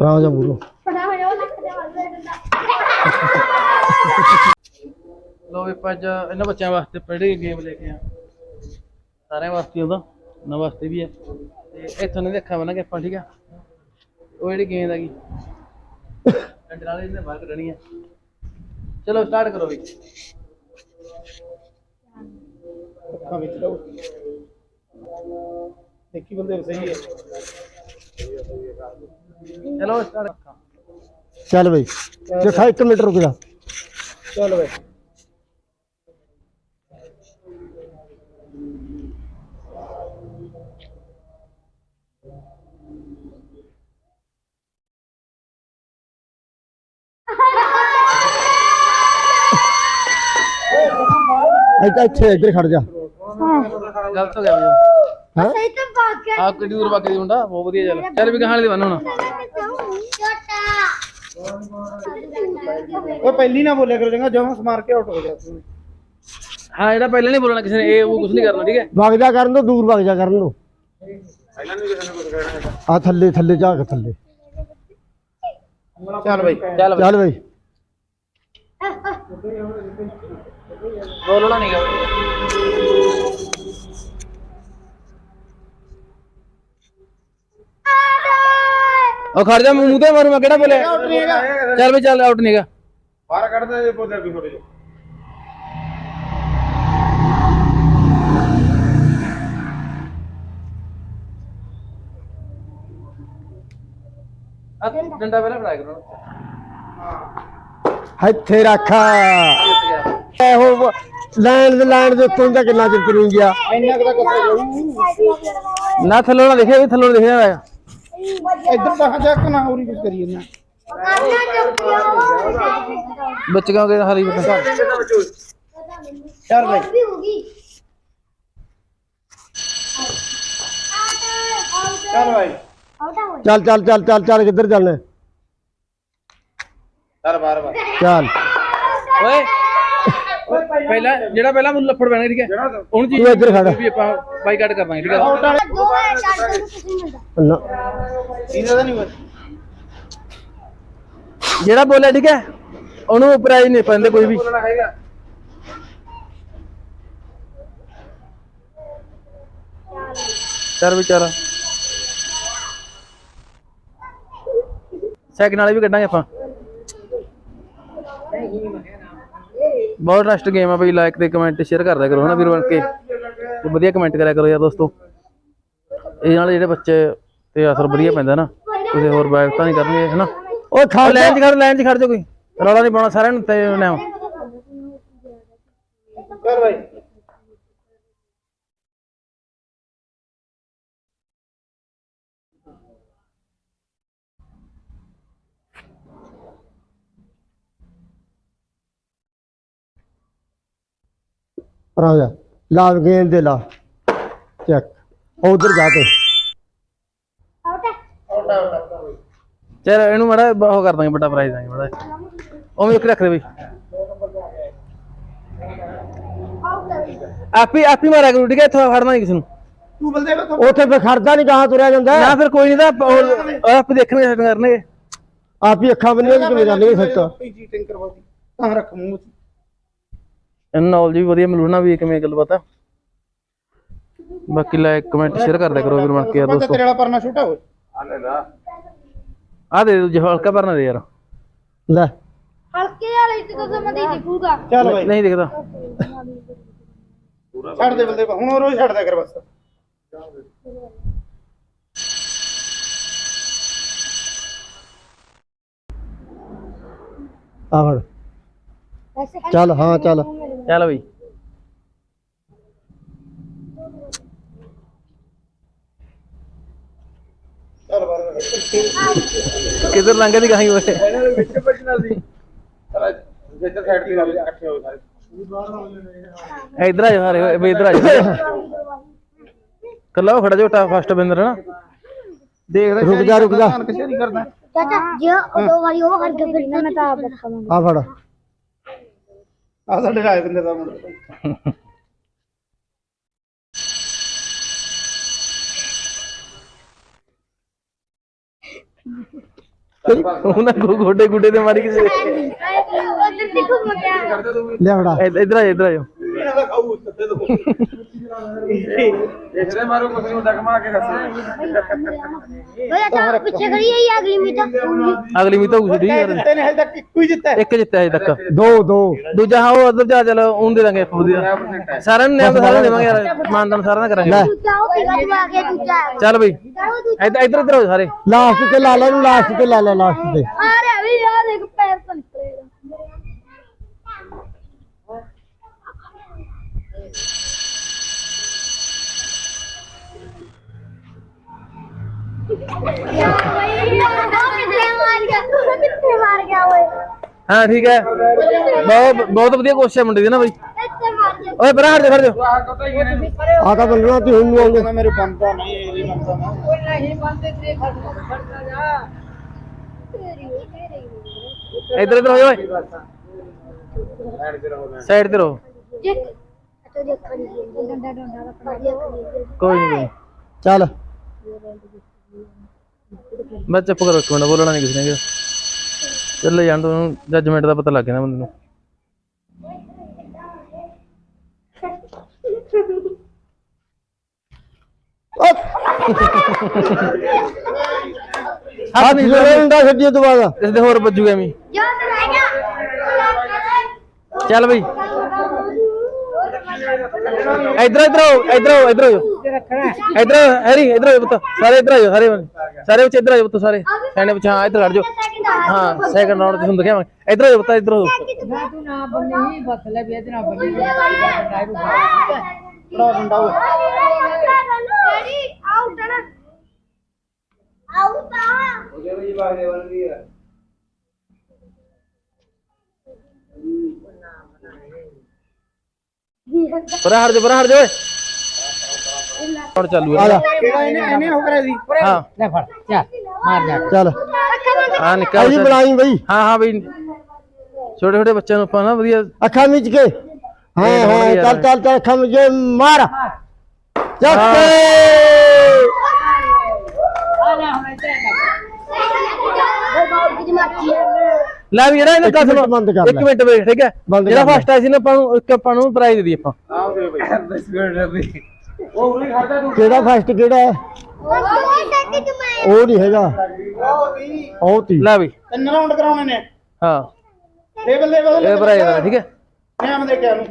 ਰਾਮ ਜਾ ਬੋਲੋ। ਲੋ ਵੀ ਅੱਜ ਇਹਨਾਂ ਬੱਚਿਆਂ ਵਾਸਤੇ ਪੜ੍ਹੀ ਗੇਮ ਲੈ ਕੇ ਆ। ਸਾਰਿਆਂ ਵਾਸਤੇ ਉਹਦਾ, ਉਹਨਾਂ ਵਾਸਤੇ ਵੀ ਹੈ ਤੇ ਇੱਥੋਂ ਨੇ ਦੇਖਾ ਬਣਾ ਆਪਾਂ, ਠੀਕ ਆ? ਉਹ ਜਿਹੜੀ ਗੇਮ ਹੈਗੀ ਡੰਡੇ ਇਹਨੇ ਬਾਹਰ ਕੱਢਣੀ ਹੈ ਚਲੋ ਸਟਾਰਟ ਕਰੋ ਵੀ। ਅੱਖਾਂ ਵਿੱਚ ਰਹੋ। ਦੇਖੀ ਬੰਦੇ ਸਹੀ ਹੈ ਚਲੋ ਸਟਾਰਟ ਚੱਲ ਬਈ ਦੇਖਾ ਇੱਕ ਮਿੰਟ ਰੁਕ ਜਾ। ਚੱਲ ਵੇ ਇੱਥੇ ਇੱਥੇ ਇੱਧਰ ਖੜ ਜਾ। ਗਲਤ ਹੋ ਗਿਆ ਬਈ। ਹਾਂ? ਸਹੀ ਤਾਂ ਗਿਆ ਆਪ ਕਿੱਡੀ ਦੂਰ ਬਾਕੀ ਦੀ ਮੁੰਡਾ ਬਹੁਤ ਵਧੀਆ ਚੱਲ। ਚੱਲ ਵੀ ਕਹਾਣੀ ਦੀ ਬਣ ਹੁਣ। ਉਹ ਪਹਿਲੀ ਨਾ ਬੋਲਿਆ ਕਰੋ ਚੰਗਾ ਜਮਾਂ ਸਮਾਰ ਕੇ ਆਊਟ ਹੋ ਜਾ ਤੂੰ। ਹਾਂ ਜਿਹੜਾ ਪਹਿਲਾਂ ਨਹੀਂ ਬੋਲਣਾ ਕਿਸੇ ਨੇ ਇਹ ਉਹ ਕੁਝ ਨਹੀਂ ਕਰਨਾ ਠੀਕ ਹੈ? ਵਗ ਜਾ ਕਰਨ ਤੋਂ ਦੂਰ ਵਗ ਜਾ ਕਰਨ ਤੋਂ ਆ ਥੱਲੇ ਥੱਲੇ ਜਾ ਕੇ ਥੱਲੇ। ਚੱਲ ਬਈ ਚੱਲ ਬਈ। ਚੱਲ ਬਈ। ਬੋਲਣਾ ਨਹੀਂ ਗਾ। ਉਹ ਖੜ ਜਾ ਮੂੰਹ ਤੇ ਮਾਰੂ ਮੈਂ ਕਿਹੜਾ ਬੋਲਿਆ? ਚੱਲ ਵੀ ਚੱਲ ਆਊਟ ਨਹੀਂਗਾ ਬਾਹਰ ਕੱਢਦਾ ਜੇ ਬੋਲਿਆ ਵੀ ਥੋੜੇ ਆ ਡੰਡਾ ਪਹਿਲਾਂ ਫੜਾਇਆ ਕਰੋ। ਇੱਥੇ ਰੱਖ। ਇਹੋ ਲਾਈਨ ਦੇ ਲਾਈਨ ਦੇ ਉੱਤੋਂ ਦਾ ਕਿੰਨਾ ਚਿਰ ਤੁਰੀ ਗਿਆ ਇੰਨਾ ਕੁ ਤਾਂ ਨਾ ਥੱਲੋਂ ਨਾ ਦੇਖਿਆ ਵੀ ਥੱਲੋਂ ਦਿਖਿਆ ਹੋਇਆ। ਇੱਧਰ ਤਾਂ ਜਾ ਕੇ ਨਾ ਹੋਰੀ ਕੁਝ ਕਰੀ ਜਾਂਦਾ ਕਰਨਾ ਚੁੱਪ ਬੱਚ ਗਏ ਹਰੀ ਬਤਾ ਚੱਲ ਬਈ ਵੀ ਹੋਗੀ ਚੱਲ ਬਾਈ ਆਉਟਾ ਹੋ ਚੱਲ ਚੱਲ ਚੱਲ ਚੱਲ ਚੱਲ ਕਿੱਧਰ ਚੱਲਣਾ ਚੱਲ ਬਾਰ ਬਾਰ ਚੱਲ ਓਏ ਪਹਿਲਾਂ ਜਿਹੜਾ ਪਹਿਲਾਂ ਮੈਨੂੰ ਲੱਫੜ ਪੈਣਾ ਠੀਕ ਹੈ ਜਿਹੜਾ ਹੁਣ ਜੀ ਤੂੰ ਇੱਧਰ ਖੜ। ਵੀ ਆਪਾਂ ਬਾਈਕਾਟ ਕਰਨਾ ਠੀਕ ਹੈ ਆਊਟ ਦੋ ਨਹੀਂ ਹੋਇਆ ਜਿਹੜਾ ਬੋਲਿਆ ਠੀਕ ਹੈ? ਉਹਨੂੰ ਪ੍ਰਾਈਜ਼ ਨਹੀਂ ਪੈਂਦੇ ਕੋਈ ਵੀ। ਬੋਲਣਾ ਹੈਗਾ। ਚੱਲ ਵਿਚਾਰਾ ਸੈਕਿੰਡ ਵਾਲੇ ਵੀ ਕੱਢਾਂਗੇ ਆਪਾਂ। ਬਹੁਤ ਰਸਟ ਗੇਮ ਆ ਬਈ ਲਾਈਕ ਤੇ ਕਮੈਂਟ ਸ਼ੇਅਰ ਕਰਦਿਆ ਕਰੋ ਹਨਾ ਵੀਰ ਬਣ ਕੇ? ਤੇ ਵਧੀਆ ਕਮੈਂਟ ਕਰਿਆ ਕਰੋ ਯਾਰ ਦੋਸਤੋ। ਇਹ ਨਾਲ ਜਿਹੜੇ ਬੱਚੇ ਤੇ ਅਸਰ ਵਧੀਆ ਪੈਂਦਾ ਨਾ। ਕਿਸੇ ਹੋਰ ਬਾਈਕ ਤਾਂ ਨਹੀਂ ਕਰਨਗੇ ਹਨਾ? ਉਹ ਖੜ ਲਾਈਨ 'ਚ ਖੜ ਲਾਈਨ 'ਚ ਖੜ ਜਾ ਕੋਈ। ਰੌਲਾ ਨਹੀਂ ਪਾਉਣਾ ਸਾਰਿਆਂ ਨੂੰ ਤੇ ਨਾ ਚੱਲ ਬਾਈ। ਰਾ ਜਾ ਲਾ ਗੇਂਦ ਦੇ ਲਾ। ਚੱਕ। ਉਧਰ ਜਾ ਚਲ ਇਹਨੂੰ ਮੜਾ ਉਹ ਕਰ ਦਾਂਗੇ ਵੱਡਾ ਪ੍ਰਾਈਜ਼ ਦਾਂਗੇ ਮੜਾ ਉਵੇਂ ਇੱਕ ਰੱਖ ਦੇ ਬਈ। ਆਪੀ ਆਪੀ ਮਾਰਿਆ ਕਰੂ ਠੀਕ ਹੈ? ਇੱਥੋਂ ਫੜਨਾ ਨਹੀਂ ਕਿਸੇ ਨੂੰ। ਤੂੰ ਬਲਦੇ ਵੇ ਉੱਥੇ। ਫੇ ਖੜਦਾ ਨਹੀਂ ਕਹਾਂ ਤੁਰਿਆ ਜਾਂਦਾ। ਨਾ ਫਿਰ ਕੋਈ ਨਹੀਂ ਤਾਂ ਆਪਾਂ ਦੇਖਣਗੇ ਸੈਟ ਕਰਨਗੇ। ਆਪ ਹੀ ਅੱਖਾਂ ਬੰਨੀਆਂ ਕਿਵੇਂ ਜਾਂਦੇ ਸੱਚ ਚੀਟਿੰਗ ਕਰਵਾਉਂਦੀ। ਤਾਂ ਰੱਖ ਮੂੰਹ ਚ। ਇਹਨਾਂ ਨੌਲੇਜ ਵੀ ਵਧੀਆ ਮਿਲੂ ਨਾ ਵੀ ਕਿਵੇਂ ਗੱਲ ਪਤਾ ਬਾਕੀ ਲਾਈਕ ਕਮੈਂਟ ਸ਼ੇਅਰ ਕਰਦਿਆ ਕਰੋ ਵੀਰ ਬਣ ਕੇ ਯਾਰ ਦੋਸਤੋ। ਤੇਰੇ ਵਾਲਾ ਪਰਨਾ ਛੋਟਾ ਹੋਏ ਆ ਦੇ ਦਿਓ ਜੇ ਹਲਕਾ ਭਰਨਾ ਦੇ ਯਾਰ ਲੈ ਹਲਕੇ ਵਾਲੇ ਤੇ ਤਾਂ ਸਮਝੀ ਦਿਖੂਗਾ ਚੱਲ ਬਾਈ ਨਹੀਂ ਦਿਖਦਾ ਛੱਡ ਦੇ ਬਲਦੇ ਹੁਣ ਉਹ ਰੋਜ਼ ਛੱਡ ਦਿਆ ਕਰ ਬਸ ਆ ਫੜ ਵੈਸੇ ਚੱਲ ਹਾਂ ਚੱਲ ਚੱਲ ਬਈ ਚੱਲ ਬਾਰ ਬਾਰ ਕਿੱਧਰ ਲੰਘ ਦੀ ਗਾਈ ਓਏ? ਇਹਨਾਂ ਦੇ ਵਿੱਚ ਵੱਜਣਾ ਸੀ। ਚਲ ਜਿੱਧਰ ਸਾਈਡ ਤੇ ਲੱਗ ਇਕੱਠੇ ਹੋ ਸਾਰੇ। ਇਧਰ ਆ ਜਾ ਸਾਰੇ ਇਧਰ ਆ ਜਾ। ਕੱਲਾ ਖੜਾ ਝੋਟਾ ਫਸਟ ਬਿੰਦਰ ਨਾ ਦੇਖਦਾ ਰੁਕ ਜਾ, ਰੁਕ ਜਾ। ਕਿਸੇ ਨਹੀਂ ਕਰਦਾ। ਚਾਚਾ ਜੇ ਉਹ ਦੋ ਵਾਰੀ ਉਹ ਹਰ ਕੇ ਫਿਰ ਮੈਂ ਤਾਂ ਆਪ ਰੱਖਾਂਗਾ ਆ ਫੜ। ਆ ਸਾਡੇ ਰਾਜ ਬੰਦੇ ਦਾ ਮੁੰਡਾ। ਉਹਨਾਂ ਕੋ ਗੋਡੇ ਗੁੱਡੇ ਤੇ ਮਾਰੀ ਕਿਸੇ ਦੇ। ਉਧਰ ਤੇ ਘੁੰਮ ਗਿਆ ਲੈ ਫੜਾ। ਇੱਧ- ਇੱਧਰ ਆ ਇੱਧਰ ਆ ਜਾਓ। ਇਹਨਾਂ ਦਾ ਖਾਊ ਸੱਤੇ ਤੋਂ। ਦੇਖਦੇ ਮਾਰੂ ਕੁਛ ਨੂੰ ਡਕ ਮਾਰ ਕੇ ਦੱਸੇ ਓਏ ਤਾਂ ਪਿੱਛੇ ਖੜੀ ਹੈ ਅਗਲੀ ਮੀਟ। ਅਗਲੀ ਵੀ ਤਾਂ ਉਸ ਠੀਕ ਹੈ ਤੈਨੇ ਹਜੇ ਤੱਕ ਇੱਕੋ ਹੀ ਜਿੱਤਾ ਇੱਕ ਜਿੱਤਿਆ ਅਜੇ ਤੱਕ। ਦੋ ਦੋ। ਦੂਜਾ ਹਾਂ ਉਹ ਉਧਰ ਜਾ ਚਲ ਉਹਨੂੰ ਦੇ ਦਾਂਗੇ ਵਧੀਆ। ਸਾਰਿਆਂ ਨੂੰ ਸਾਰਿਆਂ ਨੂੰ ਦੇਵਾਂਗੇ ਯਾਰ ਮਾਨਦਾਨ ਸਾਰਿਆਂ ਦਾ ਕਰਾਂਗੇ। ਚੱਲ ਬਈ। ਇੱਧਰ ਇੱਧਰ ਆਓ ਸਾਰੇ। ਲਾਸਟ ਤੇ ਲਾ ਲੈ ਨੂੰ ਲਾਸਟ ਤੇ ਲਾ ਲੈ ਲਾਸਟ ਤੇ। ਆ ਰਿਹਾ ਵੀ ਆ ਦੇਖ ਪੈਰ ਤੋਂ ਨਿਕਲੇਗਾ ਕਿੱਥੇ ਮਾਰ ਗਿਆ ਕਿੱਥੇ ਮਾਰ ਗਿਆ ਓਏ ਹਾਂ ਠੀਕ ਹੈ ਬਹੁਤ ਬਹੁਤ ਵਧੀਆ ਕੋਸ਼ਿਸ਼ ਹੈ ਮੁੰਡੇ ਦੀ ਨਾ ਬਈ ਇੱਥੇ ਮਾਰ ਗਿਆ ਓਏ ਬਰਾ ਹਟ ਜਾ ਖੜ ਜਾ ਆਹ ਕੋਟਾ ਹੀ ਨੇ ਆ ਤਾਂ ਬੰਦਣਾ ਤੇ ਹੁਣ ਨੂੰ ਆਉਂਦੇ ਮੇਰੇ ਬੰਦਾ ਨਹੀਂ ਇਹ ਬੰਦਾ ਨਾ ਇੱਧਰ ਇੱਧਰ ਹੋ ਜਾ ਓਏ ਸਾਈਡ ਤੇ ਰਹੋ ਸਾਈਡ ਤੇ ਰਹੋ ਦੇਖ ਅੱਛਾ ਦੇਖ ਖੜੀ ਡੰਡਾ ਡੰਡਾ ਰੱਖਣਾ ਕੋਈ ਨਹੀਂ ਚੱਲ ਮੈਂ ਚੁੱਪ ਕਰੋ ਇੱਕ ਮਿੰਟ ਬੋਲਣਾ ਨਹੀਂ ਕਿਸੇ ਨੇ ਕਿਹਾ। ਚੱਲ ਜਾਣ ਤੋਂ ਜੱਜਮੈਂਟ ਦਾ ਪਤਾ ਲੱਗ ਗਿਆ ਨਾ ਬੰਦੇ ਨੂੰ। ਹੱਥ ਜਿਹੜੇ ਡੰਡਾ ਛੱਡੀਏ ਤੋਂ ਬਾਅਦ ਇਸ ਦੇ ਹੋਰ ਵੱਜੂਗਾ ਐਵੇਂ ਚੱਲ ਬਈ। ਇੱਧਰ ਇੱਧਰ ਆਓ ਇੱਧਰ ਆਓ ਇੱਧਰ ਆਓ। ਇੱਧਰ ਹੈਰੀ ਇੱਧਰ ਆਓ ਪੁੱਤ। ਸਾਰੇ ਇੱਧਰ ਆਓ ਸਾਰੇ ਸਾਰੇ ਬੱਚੇ ਇੱਧਰ ਆਓ ਪੁੱਤ ਸਾਰੇ। ਸਿਆਣੇ ਬੱਚੇ ਹਾਂ ਇੱਧਰ ਖੜ ਜਾਓ। ਹਾਂ ਸੈਕਿੰਡ ਰਾਉਂਡ ਤੁਹਾਨੂੰ ਦਿਖਾਵਾਂਗੇ। ਇੱਧਰ ਆਓ ਪੁੱਤ ਇੱਧਰ ਆਓ ਤੂੰ ਨਾ ਬੰਨੀ ਬਸ ਲੈ ਵੀ ਇਹਦੇ ਨਾਲ ਬੰਨੀ। ਬੜਾ ਡੰਡਾ ਓਏ ਡੈਡੀ ਆਊਟ ਨਾ ਆਊਟ ਆ। ਉਹਦੇ ਵੀ ਬਾਹਰ ਦੇ ਬੰਦੀ ਆ। ਪਰਾਂ ਹਟ ਜਾ ਪਰਾਂ ਹਟ ਜਾ ਓਏ। ਹੁਣ ਚਾਲੂ ਆ ਹੈ ਜਾ। ਕਿਹੜਾ ਇਹਨੇ? ਇਹਨੇ ਹੋ ਕਰਿਆ ਸੀ ਹਾਂ। ਲੈ ਫੜ ਚੱਲ ਮਾਰ ਜਾ। ਚੱਲ। ਹਾਂ ਨਿੱਕਾ ਆਈ ਬੱਚਾ- ਬਣਾਈ ਬਈ। ਹਾਂ ਹਾਂ ਬਈ। ਛੋਟੇ ਛੋਟੇ ਬੱਚਿਆਂ ਨੂੰ ਆਪਾਂ ਨਾ ਵਧੀਆ ਅੱਖਾਂ ਮੀਚ ਕੇ। ਹਾਂ ਹਾਂ। ਚੱਲ ਚੱਲ ਚੱਲ ਅੱਖਾਂ ਮੀਚ ਕੇ। ਮਾਰ। ਚੱਕ। ਆ ਲੈ ਹੁਣ ਇੱਥੇ ਲੈ ਵੀ ਜਿਹੜਾ ਇਹਨੇ ਮਿੰਟ ਸੁਣੋ ਬੰਦ ਕਰ ਇੱਕ ਲੈ। ਮਿੰਟ ਵੇਖ ਠੀਕ ਹੈ? ਬੰਦ ਜਿਹੜਾ ਲੈ। ਫਸਟ ਆਇਆ ਸੀ ਨਾ ਆਪਾਂ ਨੂੰ ਇੱਕ ਆਪਾਂ ਨੂੰ ਪ੍ਰਾਈਜ਼ ਦੇ ਦੀ ਆਪਾਂ। ਆਹ ਦੇ ਬਈ। ਬਿਸਕੁਟ ਤੂੰ ਕਿਹੜਾ ਫਸਟ ਕਿਹੜਾ ਹੈ? ਉਹ ਨਹੀਂ ਹੈਗਾ। ਉਹ ਨਹੀਂ ਉਹ ਤੀ। ਲੈ ਵੀ। ਤਿੰਨ ਰਾਉਂਡ ਕਰਾਉਣੇ ਨੇ। ਹਾਂ। ਟੇਬਲ ਦੇ ਬਦਲ ਇਹ ਠੀਕ ਹੈ। ਮੈਂ ਦੇ ਕੇ ਆਨੂੰ